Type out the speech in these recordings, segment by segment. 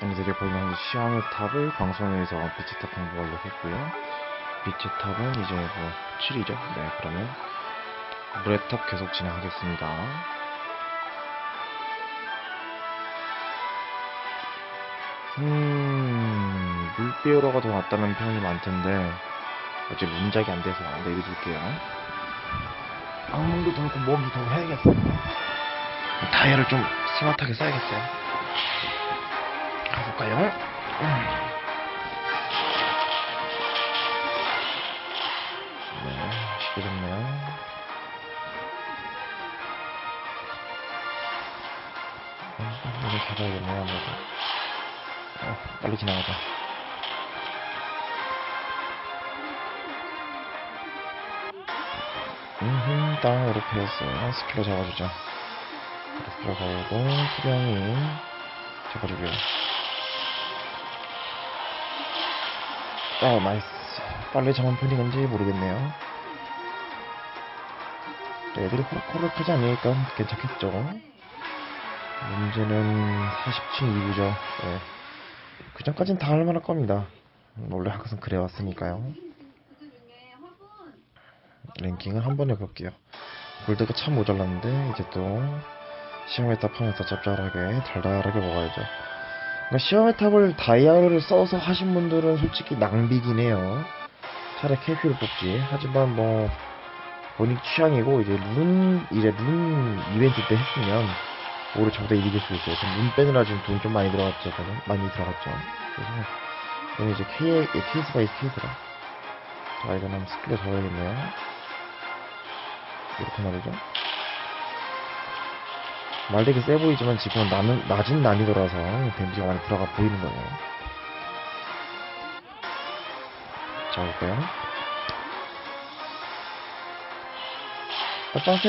얘네들이 보이는 시야의 탑을 방송에서 빛의 탑 공부 완료했고요. 빛의 탑은 이제 뭐 7이죠. 네, 그러면 물의 탑 계속 진행하겠습니다. 음, 물비오러가 더 낫다는 평이 많던데 어제 문작이 안 돼서 내려줄게요. 악몽도 더 하고 몸도 더 해야겠어요. 타이어를 좀 스마트하게 써야겠어요. 가볼까요? 음. 네, 쉽게 좋네요. 이거 잡아야겠네요, 아무래도. 어, 빨리 지나가자. 음흠, 땅으로 피했어요. 스킬로 잡아주죠. 걸고, 수령이 잡아주고요. 어, 나이스. 빨리 잡은 편이 건지 모르겠네요. 네, 애들이 호락호락하지 않으니까 괜찮겠죠. 문제는 40층 2부죠. 네. 그 전까진 다 할만할 겁니다. 음, 원래 항상 그래왔으니까요. 랭킹을 한 번 해볼게요. 골드가 참 모자랐는데 이제 또 시험의 탑 하면서 짭짤하게 달달하게 먹어야죠. 그러니까 시험의 탑을 다이아를 써서 하신 분들은 솔직히 낭비긴 해요. 차라리 캐피를 뽑지. 하지만 뭐 본인 취향이고 이제 룬 이제 룬 이벤트 때 했으면 오히려 저보다 이길 수 있어요. 문 빼느라 지금 돈 좀 많이 들어갔죠. 많이 들어갔죠. 그래서 저는 이제 K, 케이스 바이 케이스라. 자, 이거는 스킬을 잡아야겠네요. 이렇게 말이죠. 말되게 세 보이지만 지금은 나는, 낮은 난이도라서 데미지가 많이 들어가 보이는 거예요. 자, 볼까요? 빠빠세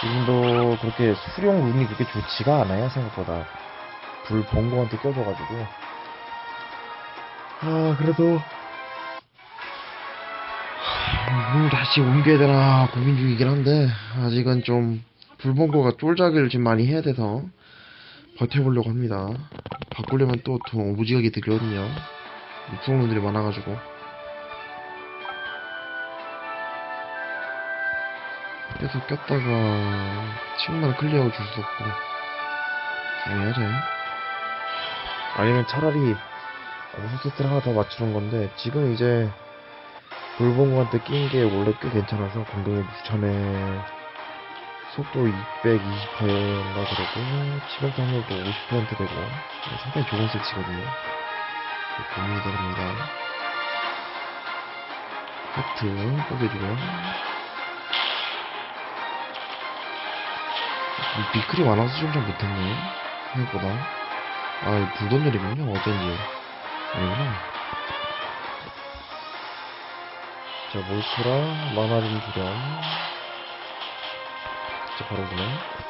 지금도 그렇게 수령 룬이 그렇게 좋지가 않아요 생각보다 불 본거한테 껴줘가지고 아 그래도 음, 다시 옮겨야 되나 고민 중이긴 한데 아직은 좀 불본거가 쫄작을 좀 많이 해야 돼서 버텨보려고 합니다. 바꾸려면 또 돈 오지하게 들거든요. 수령룬들이 많아가지고. 계속 꼈다가 친구만 클리어하고 줄 수 없고. 애매하죠 아니면 차라리 호스트를 하나 더 맞추는 건데 지금 이제 돌봉구한테 낀게 원래 꽤 괜찮아서 공격력 6천에 속도 220%인가 그러고 치명타 확률도 50% 되고 상당히 좋은 세치거든요. 고민이 됩니다. 하트 뽀개주고요. 미클이 많아서 좀 잘 못했네. 생각보다. 아 불던열이군요. 어쩐지. 아니구나 자 몰트라 마나림 주렴 자 바로 그네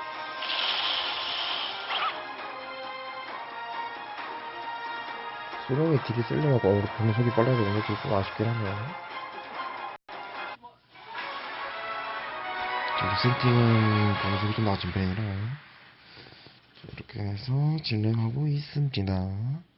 소룡이 딜이 쓸려고 어, 공속이 빨라서 오늘 조금 아쉽긴 하네요. 자, 루센팅은 방송이 좀 낮은 편이라. 이렇게 해서 진행하고 있습니다.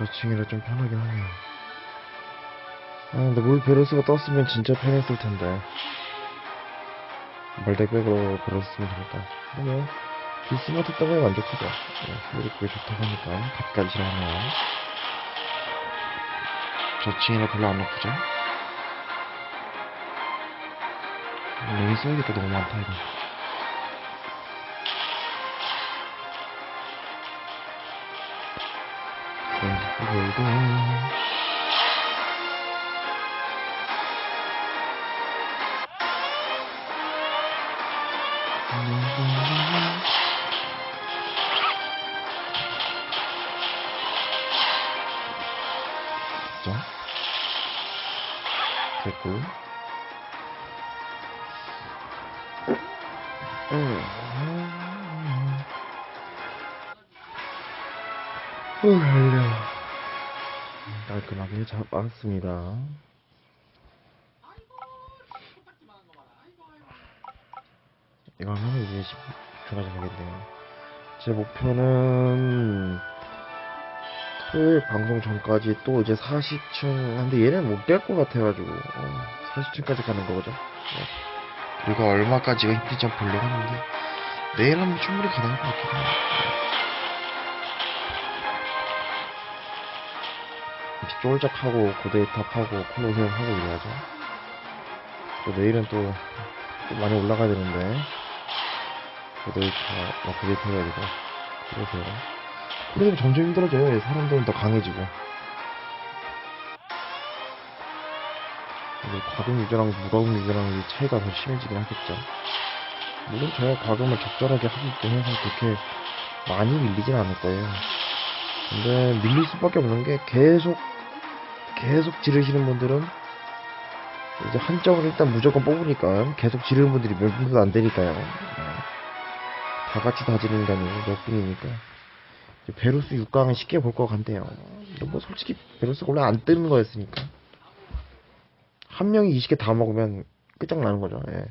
저층이라 좀 편하긴 하네요. 아, 근데 물 베르스가 떴으면 진짜 편했을 텐데. 말대백으로 베르스면 좋겠다. 근데 비스마트 때문에 만족하죠. 네, 그게 좋다고 하니까 값까지 하네요. 저층이라 별로 안 아프죠? 랭이 써야겠다 너무 많다 이거. 네, 자 됐고 음. 후 달려 나 깔끔하게 잡았습니다. 이거 하면 이제 10초가 되겠네요. 제 목표는 토요일 방송 전까지 또 이제 40층, 근데 얘는 못 깰 것 같아가지고, 어, 40층까지 가는 거죠. 네. 그리고 얼마까지가 힘들지 한번 보려고 하는데, 내일 하면 충분히 가능할 것 같긴 해요. 쫄작하고, 고데이탑하고, 콜로세움 하고 이래야죠. 또 내일은 또, 또 많이 올라가야 되는데, 고데이탑, 아, 고데이탑이 아니고, 콜로세움. 콜로세움 점점 힘들어져요. 사람들은 더 강해지고. 과금 유저랑 무과금 유저랑 차이가 더 심해지긴 하겠죠. 물론 제가 과금을 적절하게 있고 해서 그렇게 많이 밀리진 않을 거예요. 근데 밀릴 수밖에 없는 게 계속 계속 지르시는 분들은 이제 한정을 일단 무조건 뽑으니까 계속 지르는 분들이 몇 분도 안 되니까요. 네. 다 같이 다 지르는 게 아니고 몇 분이니까. 이제 베루스 6강은 쉽게 볼 것 같네요. 뭐 솔직히 베루스가 원래 안 뜨는 거였으니까. 한 명이 20개 다 먹으면 끝장나는 거죠. 예.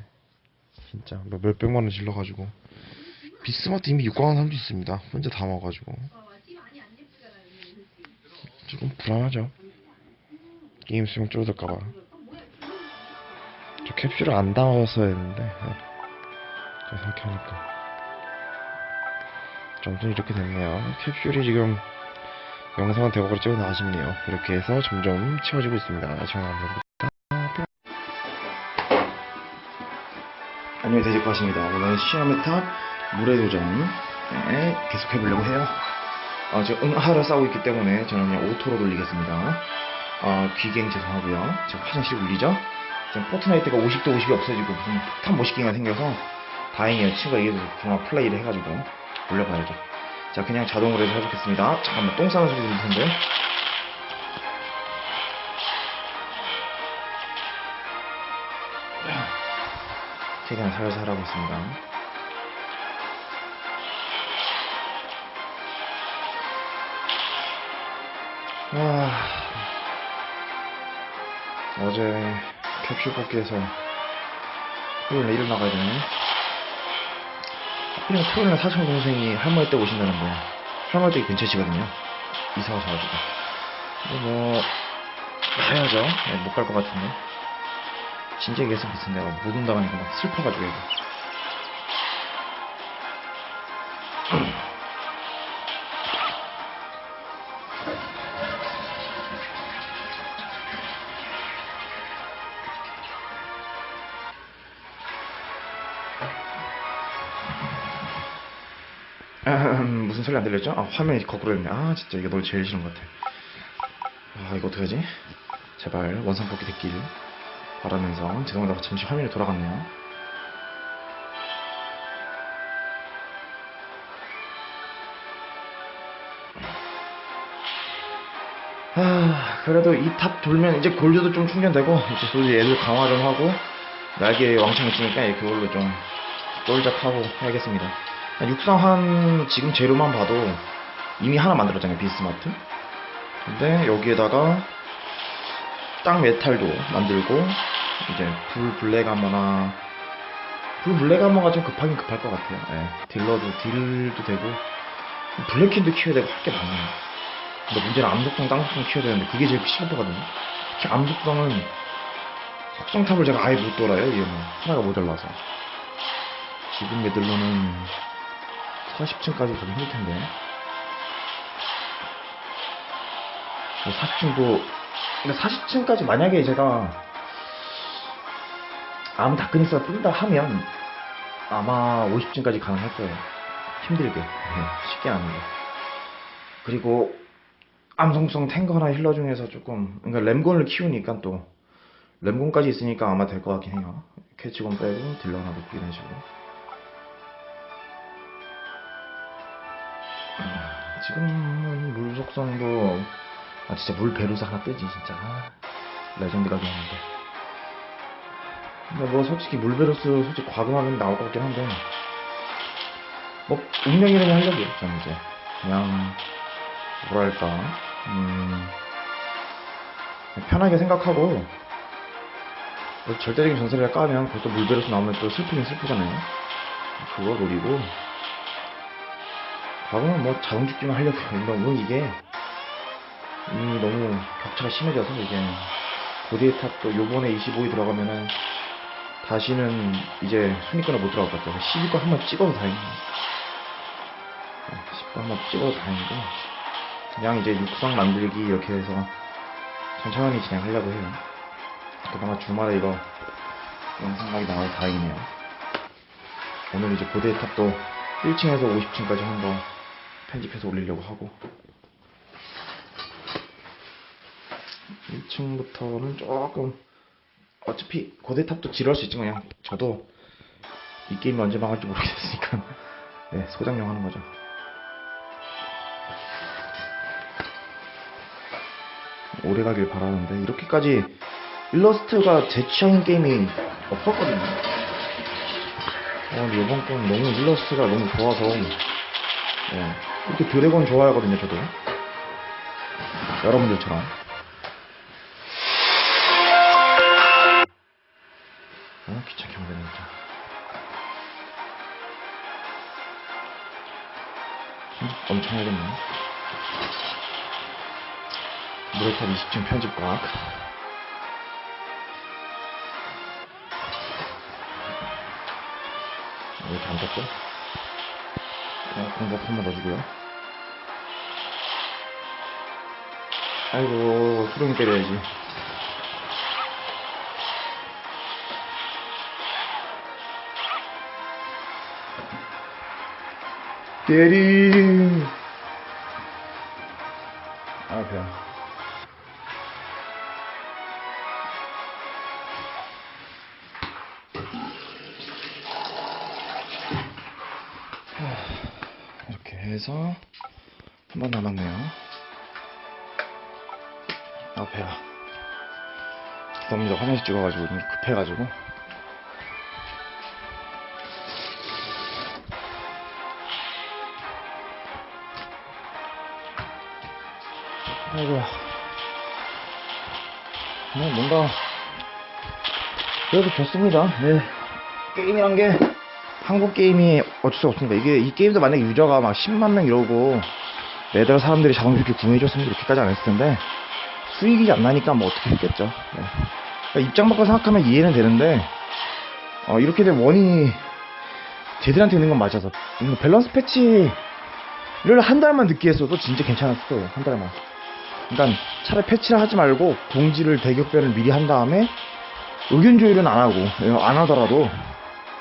진짜 몇, 몇백만 원 질러가지고 비스마트 이미 6강한 사람도 있습니다. 혼자 다 먹어가지고 조금 불안하죠. 게임 수명 줄어들까봐. 저 캡슐을 안 담아서 했는데 예. 제가 생각해보니까 점점 이렇게 됐네요. 캡슐이 지금 영상은 대박으로 찍어서 아쉽네요. 이렇게 해서 점점 채워지고 있습니다. 시간 감사합니다. 안녕히 되실 것 같습니다. 오늘 시아메탑 물의 도전에 계속 해보려고 해요. 어, 지금 응하를 싸고 있기 때문에 저는 그냥 오토로 돌리겠습니다. 어, 귀갱 죄송하고요. 지금 화장실 울리죠? 지금 포트나이트가 50대 50이 없어지고 무슨 폭탄 50개가 생겨서 다행이에요. 친구가 이게 정말 플레이를 해가지고 올려봐야죠. 자, 그냥 자동으로 해서 해보겠습니다. 잠깐만, 똥 싸는 소리 들릴 텐데. 최대한 살살 하고 있습니다. 아, 어제 캡슐 뽑기에서 토요일 날 일어나가야 되네. 하필이면 토요일 날 사촌 동생이 할머니 댁 오신다는데, 할머니 댁이 근처시거든요. 이사 오셔가지고. 근데 뭐, 가야죠. 네, 못갈 것 같은데. 진짜 계속 비슷한 내가 못 온다가니까 막 슬퍼가지고 이거. 무슨 소리 안 들렸죠? 아, 화면이 거꾸로 됐네. 아, 진짜 이게 너 제일 싫은 것 같아. 아, 이거 어떡하지? 제발 원상 뽑기 됐길 바라면서 죄송하다 잠시 화면이 돌아갔네요. 아, 그래도 이 탑 돌면 이제 골드도 좀 충전되고 이제 솔직히 애들 강화 좀 하고 날개 왕창 있으니까 예, 그걸로 좀 쫄작하고 해야겠습니다. 육상한 지금 재료만 봐도 이미 하나 만들었잖아요 비스마트. 근데 여기에다가 땅 메탈도 만들고 이제 불 블랙 아머나 불 블랙 아머가 좀 급하긴 급할 것 같아요. 예, 딜러도 딜도 되고 블랙킨도 키워야 되고 할 게 많아요. 근데 문제는 암속성, 땅속성 키워야 되는데 그게 제일 시간되거든요. 특히 암속성은 속성탑을 제가 아예 못 돌아요. 이게 뭐 하나가 모자라서 지금 애들로는 40층까지 좀 힘들 텐데 40층도 근데 40층까지 만약에 제가 암 다크니스가 뜬다 하면 아마 50층까지 가능할 거예요. 힘들게. 네, 쉽게 안 하는데. 그리고 암성성 탱커나 힐러 중에서 조금 그러니까 램곤을 키우니까 또 램곤까지 있으니까 아마 될 것 같긴 해요. 캐치곤 빼고 딜러나 높이 이런 식으로. 지금 물 속성도 아 진짜 물 베루스 하나 뜨지 진짜. 아, 레전드가 되었는데. 근데 뭐 솔직히 물 베루스 솔직히 과금하면 나올 것 같긴 한데. 뭐 운명이라면 하려고요 저는 이제. 그냥 뭐랄까 음 편하게 생각하고 뭐 절대적인 전설을 까면 그것도 물들여서 나오면 또 슬프긴 슬프잖아요. 그거 노리고 과거는 뭐 자동 죽기만 하려고 너무 이게 이미 너무 격차가 심해져서 이게 고대의 탑도 요번에 25위 들어가면은 다시는 이제 순위권에 못 들어갈 것 같아요. 10위권 한번 찍어도 다행이에요. 10권 한번 찍어도 다행이고 그냥 이제 육상 만들기 이렇게 해서 천천히 진행하려고 해요. 그나마 주말에 이거 영상각이 나와서 다행이네요. 오늘 이제 고대의 탑도 1층에서 50층까지 한거 편집해서 올리려고 하고. 1층부터는 조금 어차피 고대탑도 지루할 수 있지만 그냥 저도 이 게임이 언제 망할지 모르겠으니까. 네 소장용 하는 거죠. 오래 가길 바라는데 이렇게까지 일러스트가 제 취향인 게임이 없었거든요. 어, 이번 건 너무 일러스트가 너무 좋아서. 네, 이렇게 드래곤 좋아하거든요 저도. 여러분들처럼. 아 귀찮게 만드네 진짜 엄청 해야겠네. 무레탑 20층 편집각 왜 이렇게 안 떴죠? 어, 공법 한번 넣어주고요. 아이고 수동이 때려야지 때리 아 배야 해서 한 번 남았네요 아 배야 너무 이제 화장실 찍어가지고 좀 급해가지고 아이고야. 뭐, 뭔가, 그래도 좋습니다. 네. 게임이란 게, 한국 게임이 어쩔 수 없습니다. 이게, 이 게임도 만약에 유저가 막 10만 명 이러고, 매달 사람들이 자동적으로 구매해줬으면 이렇게까지 안 했을 텐데, 수익이 안 나니까 뭐 어떻게 했겠죠. 네. 그러니까 입장 바꿔 생각하면 이해는 되는데, 어, 이렇게 된 원인이 쟤들한테 있는 건 맞아서, 이거 밸런스 패치, 를 한 달만 늦게 했어도 진짜 괜찮았을 거예요. 한 달만. 그러니까 차라리 패치를 하지 말고 공지를 대격변을 미리 한 다음에 의견 조율은 안 하고 예, 안 하더라도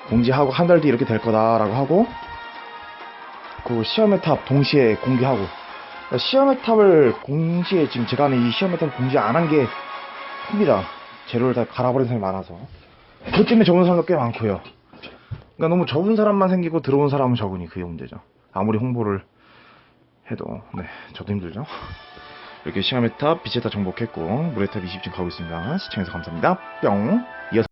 공지하고 한 달 뒤 이렇게 될 거다라고 하고 그 시험의 탑 동시에 공개하고 그러니까 시험의 탑을 공시에 지금 제가 하는 이 시험의 탑을 공지 안 한 게 큽니다. 재료를 다 갈아버린 사람이 많아서 그것 때문에 적은 사람도 꽤 많고요. 그러니까 너무 적은 사람만 생기고 들어온 사람은 적으니 그게 문제죠. 아무리 홍보를 해도 네 저도 힘들죠. 이렇게 시험의 탑, 빛의 탑 정복했고, 물의 탑 20층 가고 있습니다. 시청해서 감사합니다. 뿅! 이어서